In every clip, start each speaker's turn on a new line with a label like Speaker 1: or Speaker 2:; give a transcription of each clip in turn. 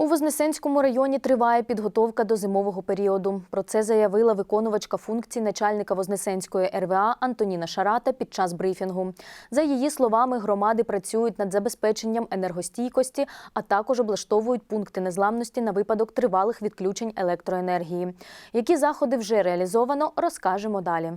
Speaker 1: У Вознесенському районі триває підготовка до зимового періоду. Про це заявила виконувачка функцій начальника Вознесенської РВА Антоніна Шарата під час брифінгу. За її словами, громади працюють над забезпеченням енергостійкості, а також облаштовують пункти незламності на випадок тривалих відключень електроенергії. Які заходи вже реалізовано, розкажемо далі.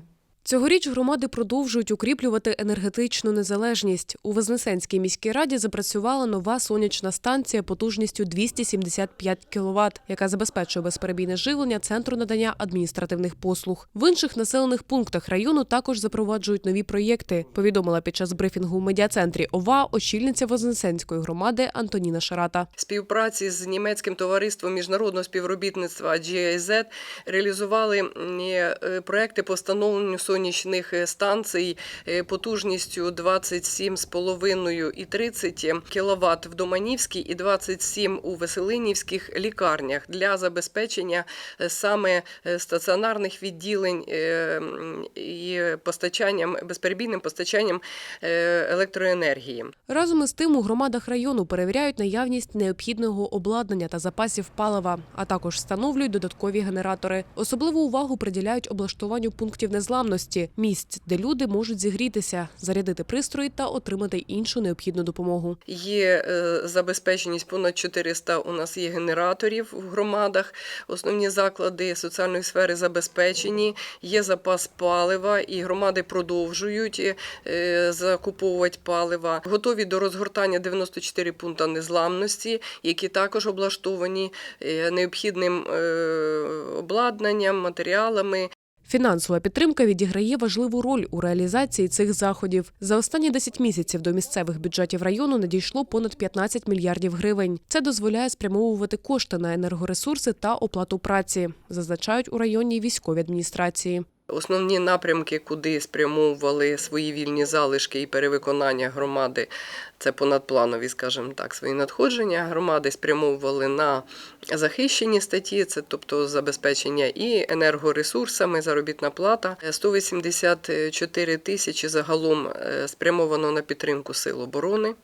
Speaker 2: Цьогоріч громади продовжують укріплювати енергетичну незалежність. У Вознесенській міській раді запрацювала нова сонячна станція потужністю 275 кВт, яка забезпечує безперебійне живлення центру надання адміністративних послуг. В інших населених пунктах району також запроваджують нові проєкти. Повідомила під час брифінгу в медіацентрі ОВА очільниця Вознесенської громади Антоніна Шарата.
Speaker 3: співпраці з німецьким товариством міжнародного співробітництва GIZ реалізували е, проекти по встановленню сонячних е, станцій е, потужністю 27,5 і 30 кВт в Доманівській і 27 у Веселинівських лікарнях для забезпечення е, саме стаціонарних відділень і постачанням безперебійним постачанням електроенергії.
Speaker 2: Разом із тим у громадах району перевіряють наявність необхідного обладнання та запасів палива, а також встановлюють додаткові генератори. Особливу увагу приділяють облаштуванню пунктів незламності місць, де люди можуть зігрітися, зарядити пристрої та отримати іншу необхідну допомогу.
Speaker 3: Є е, забезпеченість понад 400 у нас є генераторів в громадах. Основні заклади соціальної сфери забезпечені. Є запас палива, і громади продовжують е, закуповувати палива. Готові до розгортання 94 пункти незламності, які також облаштовані е, необхідним обладнанням, матеріалами.
Speaker 2: Фінансова підтримка відіграє важливу роль у реалізації цих заходів. За останні 10 місяців до місцевих бюджетів району надійшло понад 15 мільярдів гривень. Це дозволяє спрямовувати кошти на енергоресурси та оплату праці, зазначають у районній військовій адміністрації.
Speaker 3: Основні напрямки, куди спрямовували свої вільні залишки і перевиконання громади, це понадпланові, скажімо так, свої надходження. Громади спрямовували на захищені статті, це тобто забезпечення і енергоресурсами, заробітна плата. 184 тисячі загалом е, спрямовано на підтримку сил оборони.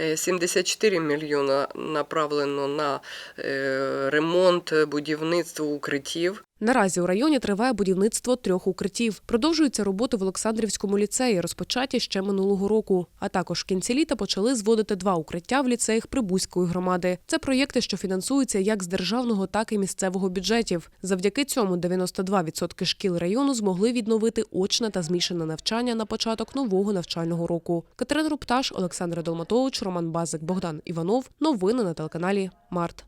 Speaker 3: Е, 74 мільйона направлено на е, ремонт, будівництво укриттів.
Speaker 2: Наразі у районі триває будівництво трьох укриттів. Продовжуються роботи в Олександрівському ліцеї, розпочаті ще минулого року. А також в кінці літа почали зводити два укриття в ліцеях Прибузької громади. Це проєкти, що фінансуються як з державного, так і місцевого бюджетів. Завдяки цьому 92% шкіл району змогли відновити очне та змішане навчання на початок нового навчального року. Катерина Рупташ, Олександр Долматович, Роман Базик, Богдан Іванов. Новини на телеканалі Март.